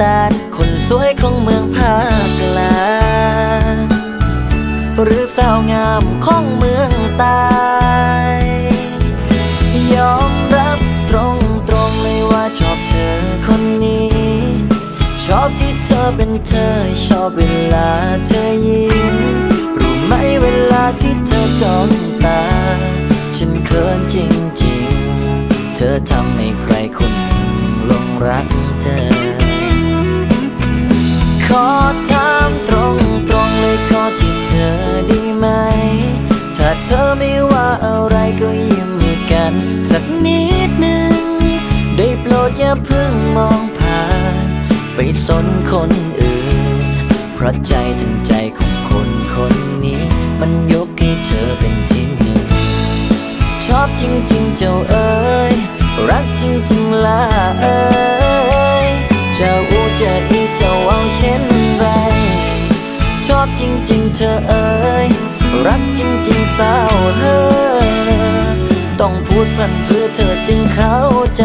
สาน คนสวยของเมืองภาคกลางหรือสาวงามของเมืองใต้ยอมรับตรงตรงๆเลยว่าชอบเธอคนนี้ ชอบที่เธอเป็นเธอ ชอบเวลาเธอยิ้มรู้ไหมเวลาที่เธอจ้องตา ฉันเขินจริงๆ เธอทำให้ใครคนหนึ่งลงรักเธอ ขอถามตรงตรงๆเลยขอที่เธอได้ไหม ถ้าเธอไม่ว่าอะไรก็ยิ้มกัน สักนิดหนึ่งได้โปรดอย่าเพิ่งมองผ่าน ไปสนคนอื่น เพราะใจถึงใจของคนคนนี้ มันยกให้เธอเป็นที่หนึ่งชอบจริงๆเจ้าเอ๋ยรักจริงๆล่ะเอ๋ยจะอูจะอี อบจริง ๆ เธอเอ๋ยรักจริง ๆ สาวเฮ้อต้องพูดพันเพื่อเธอจึงเข้าใจ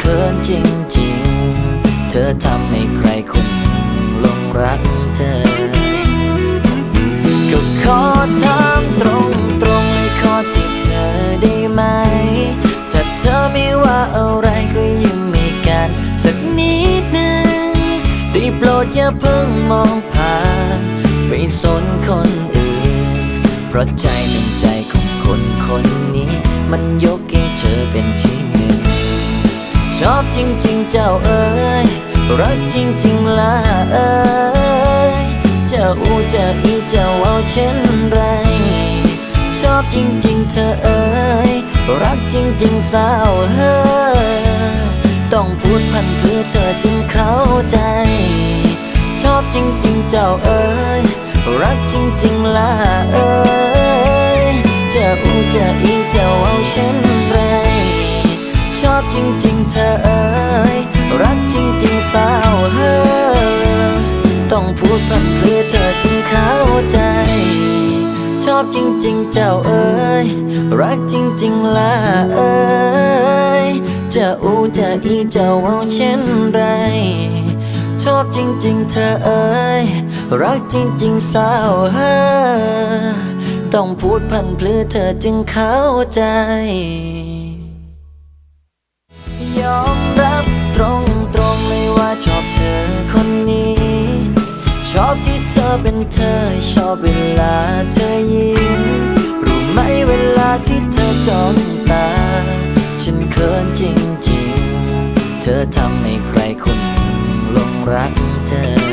เขินจริงๆ เธอทำให้ใครคนหลงรักเธอ ก็ขอถามตรงตรงๆเลยขอที่เธอได้ไหม ถ้าเธอไม่ว่าอะไรก็ยิ้มให้กัน สักนิดหนึ่งได้โปรดอย่าเพิ่งมองผ่านไปสนคนอื่น เพราะใจหนึ่งใจของคนคนนี้ มันยกให้เธอเป็นที่ อบจริงๆเจ้าเอ๋ยรักจริงๆล่ะเอ๋ยจะอูจะอีจะเอาเช่นไร ชอบจริงๆเธอเอ๋ยรักจริงๆสาวเฮ้อต้องพูดพันเพื่อเธอจึงเข้าใจ ชอบจริงๆเจ้าเอ๋ยรักจริงๆล่ะเอ๋ จริง ๆ เธอเอ๋ยรักจริง ๆ สาวเฮ้อต้องพูดพันเพื่อเธอจึงเข้าใจ ชอบจริง ๆ เจ้าเอ๋ยรักจริง ๆล่ะเอ๋ยจะอูจะอีจะเอาเช่นไร ชอบจริง ๆ เธอเอ๋ยรักจริง ๆ สาวเฮ้อต้องพูดพันเพื่อเธอจึงเข้าใจ ยอมรับตรงตรงๆเลยว่าชอบเธอคนนี้ ชอบที่เธอเป็นเธอ ชอบเวลาเธอยิ้มรู้ไหมเวลาที่เธอจ้องตา ฉันเขินจริงๆ เธอทำให้ใครคนหนึ่งลงรักเธอ